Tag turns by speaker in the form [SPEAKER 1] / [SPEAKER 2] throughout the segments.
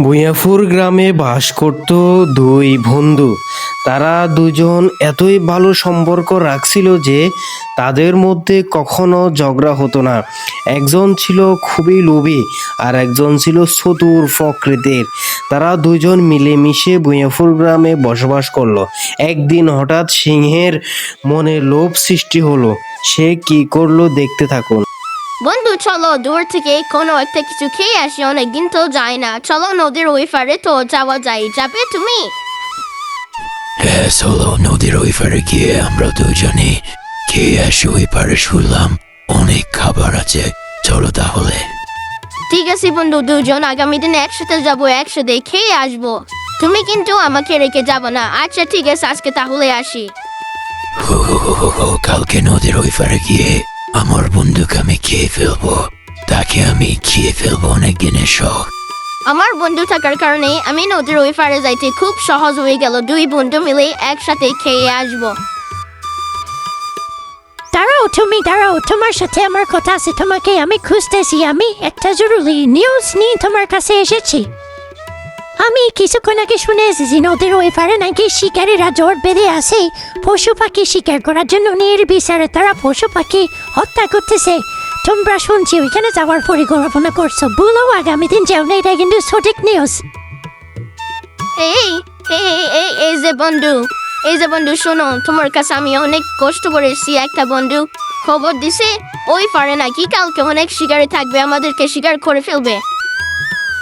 [SPEAKER 1] ভূঁইয়াপুর গ্রামে বাস করত দুই বন্ধু। তারা দুজন এতই ভালো সম্পর্ক রাখছিল যে তাদের মধ্যে কখনো ঝগড়া হতো না। একজন ছিল খুবই লোভী আর একজন ছিল চতুর প্রকৃতির। তারা দুজন মিলেমিশে ভূঁইয়াপুর গ্রামে বসবাস করল। একদিন হঠাৎ সিংহের মনে লোভ সৃষ্টি হলো। সে কি করল দেখতে থাকুন।
[SPEAKER 2] বন্ধু চলো দূর থেকে কোনো একটা কিছু খেয়ে আসি অনেকদিন তো যায় না। চলো নদীর ওই পারে তো যাওয়া যায়। যাবে তুমি?
[SPEAKER 3] হ্যাঁ চলো নদীর ওই পারে গিয়ে আমরা দুজনে খেয়ে আসি ওই পারে শুনলাম অনেক খাবার আছে। চলো তাহলে।
[SPEAKER 2] ঠিক আছে বন্ধু দুজন আগামী দিনে একসাথে যাব একসাথে খেয়ে আসব। তুমি কিন্তু আমাকে রেখে যাব না। আচ্ছা ঠিক আছে আজকে তাহলে আসি।
[SPEAKER 3] হো হো হো হো হো, কালকে নদীর ওই পারে গিয়ে আমার বন্ধুকে আমি খেয়ে ফেলব। তাকে আমি খেয়ে ফেলব অনেক দিনের শখ।
[SPEAKER 2] আমার বন্ধু থাকার কারণে আমি নদীর ওই পারে যাইতে খুব সহজ হয়ে গেল। দুই বন্ধু মিলে একসাথে খেয়ে আসব।
[SPEAKER 4] দাঁড়াও তুমি দাঁড়াও তোমার সাথে আমার কথা আছে। তোমাকে আমি খুঁজতেছি। আমি একটা জরুরি নিউজ নিয়ে তোমার কাছে এসেছি। আমি কিছুক্ষণ আগে শুনে এসেছি নদীর ওই পারে নাকি শিকারীরা জোর বেঁধে আসে পশু পাখি শিকার করার জন্য নির্বিচারে তারা পশু পাখি হত্যা করতেছে। তোমরা শুনছি ওইখানে যাওয়ার পরিকল্পনা করছ। বলো আগামী দিন যাও না এটা কিন্তু সঠিক নিউজ
[SPEAKER 2] এই এই এই, যে বন্ধু এই যে বন্ধু শোনো তোমার কাছে আমি অনেক কষ্ট করেছি একটা বন্ধু খবর দিছে ওই পারে নাকি কালকে অনেক শিকারি থাকবে আমাদেরকে শিকার করে ফেলবে।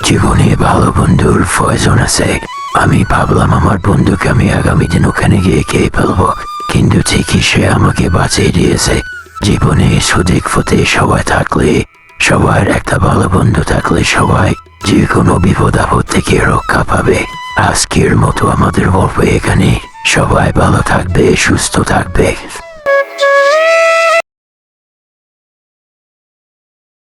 [SPEAKER 3] জীবনে ভালো বন্ধুর প্রয়োজন আছে। আমি ভাবলাম আমার বন্ধুকে আমি আগামী দিন ওখানে গিয়ে খেয়ে ফেলব। কিন্তু ঠিকই সে আমাকে বাঁচিয়ে দিয়েছে। জীবনে সুদিক ফতে সবাই থাকলে, সবার একটা ভালো বন্ধু থাকলে সবাই যে কোনো বিপদ আপদ থেকে রক্ষা পাবে। আজকের মতো আমাদের গল্প এখানে। সবাই ভালো থাকবে, সুস্থ থাকবে।